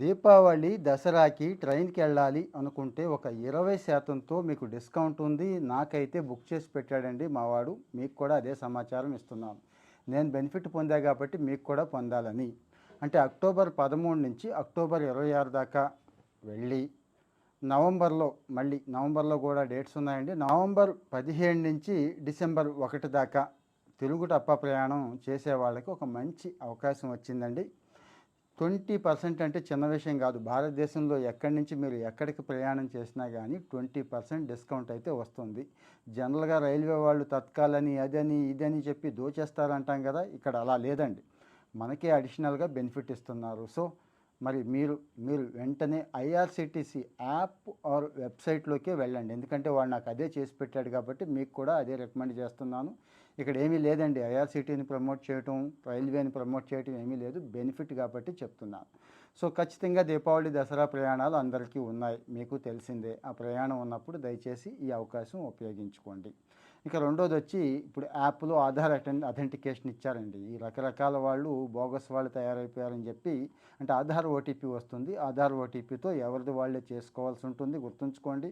దీపావళి దసరాకి ట్రైన్కి వెళ్ళాలి అనుకుంటే ఒక ఇరవై శాతంతో మీకు డిస్కౌంట్ ఉంది. నాకైతే బుక్ చేసి పెట్టాడండి మావాడు మీకు కూడా అదే సమాచారం ఇస్తున్నాను. నేను బెనిఫిట్ పొందా కాబట్టి మీకు కూడా పొందాలని. అంటే అక్టోబర్ పదమూడు నుంచి అక్టోబర్ ఇరవై ఆరు దాకా వెళ్ళి నవంబర్లో మళ్ళీ నవంబర్లో కూడా డేట్స్ ఉన్నాయండి. నవంబర్ పదిహేడు నుంచి డిసెంబర్ ఒకటి దాకా తెలుగు టప్ప ప్రయాణం చేసే వాళ్ళకి ఒక మంచి అవకాశం వచ్చిందండి. ట్వంటీ పర్సెంట్ అంటే చిన్న విషయం కాదు. భారతదేశంలో ఎక్కడి నుంచి మీరు ఎక్కడికి ప్రయాణం చేసినా కానీ ట్వంటీ పర్సెంట్ డిస్కౌంట్ అయితే వస్తుంది. జనరల్గా రైల్వే వాళ్ళు తత్కాలని అదని ఇదని చెప్పి దోచేస్తారంటాం కదా ఇక్కడ అలా లేదండి. మనకే అడిషనల్గా బెనిఫిట్ ఇస్తున్నారు. సో మరి మీరు మీరు వెంటనే ఐఆర్సిటీసీ యాప్ ఆర్ వెబ్సైట్లోకే వెళ్ళండి. ఎందుకంటే వాడు నాకు అదే చేసి పెట్టాడు కాబట్టి మీకు కూడా అదే రికమెండ్ చేస్తున్నాను. ఇక్కడ ఏమీ లేదండి. ఐఆర్సిటీని ప్రమోట్ చేయటం రైల్వేని ప్రమోట్ చేయటం ఏమీ లేదు. బెనిఫిట్ కాబట్టి చెప్తున్నాను. సో ఖచ్చితంగా దీపావళి దసరా ప్రయాణాలు అందరికీ ఉన్నాయి. మీకు తెలిసిందే. ఆ ప్రయాణం ఉన్నప్పుడు దయచేసి ఈ అవకాశం ఉపయోగించుకోండి. ఇక రెండోది వచ్చి ఇప్పుడు యాప్లో ఆధార్ అటెండ్ అథెంటికేషన్ ఇచ్చారండి. ఈ రకరకాల వాళ్ళు బోగస్ వాళ్ళు తయారైపోయారని చెప్పి అంటే ఆధార్ ఓటీపీ వస్తుంది. ఆధార్ ఓటీపీతో ఎవరిది వాళ్ళే చేసుకోవాల్సి ఉంటుంది. గుర్తుంచుకోండి.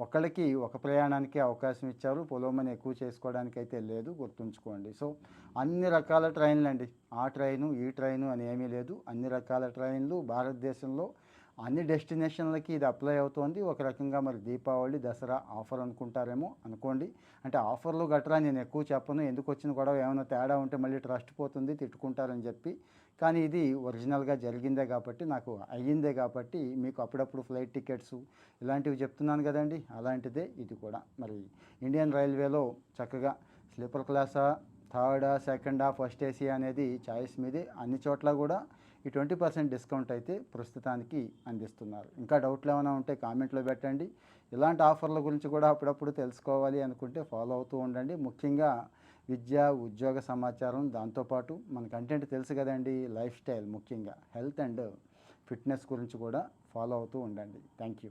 ఒకళ్ళకి ఒక ప్రయాణానికి అవకాశం ఇచ్చారు. పొలోమని ఎక్కువ చేసుకోవడానికి అయితే లేదు గుర్తుంచుకోండి. సో అన్ని రకాల ట్రైన్లు అండి ఆ ట్రైను ఈ ట్రైను అని ఏమీ లేదు. అన్ని రకాల ట్రైన్లు భారతదేశంలో అన్ని డెస్టినేషన్లకి ఇది అప్లై అవుతోంది. ఒక రకంగా మరి దీపావళి దసరా ఆఫర్ అనుకుంటారేమో అనుకోండి. అంటే ఆఫర్లు గట్రా నేను ఎక్కువ చెప్పను. ఎందుకు వచ్చిన గొడవ? ఏమైనా తేడా ఉంటే మళ్ళీ ట్రస్ట్ పోతుంది తిట్టుకుంటారని చెప్పి. కానీ ఇది ఒరిజినల్గా జరిగిందే కాబట్టి నాకు అయ్యిందే కాబట్టి మీకు అప్పుడప్పుడు ఫ్లైట్ టికెట్స్ ఇలాంటివి చెప్తున్నాను కదండి. అలాంటిదే ఇది కూడా. మరి ఇండియన్ రైల్వేలో చక్కగా స్లీపర్ క్లాసా థర్డ్ సెకండ్ సెకండా ఫస్ట్ ఏసీ అనేది చాయిస్ మీదే. అన్ని చోట్ల కూడా ఈ ట్వంటీ పర్సెంట్ డిస్కౌంట్ అయితే ప్రస్తుతానికి అందిస్తున్నారు. ఇంకా డౌట్లు ఏమైనా ఉంటే కామెంట్లో పెట్టండి. ఇలాంటి ఆఫర్ల గురించి కూడా అప్పుడప్పుడు తెలుసుకోవాలి అనుకుంటే ఫాలో అవుతూ ఉండండి. ముఖ్యంగా విద్య ఉద్యోగ సమాచారం దాంతోపాటు మన కంటెంట్ తెలుసు కదండి లైఫ్ స్టైల్ ముఖ్యంగా హెల్త్ అండ్ ఫిట్నెస్ గురించి కూడా ఫాలో అవుతూ ఉండండి. Thank you.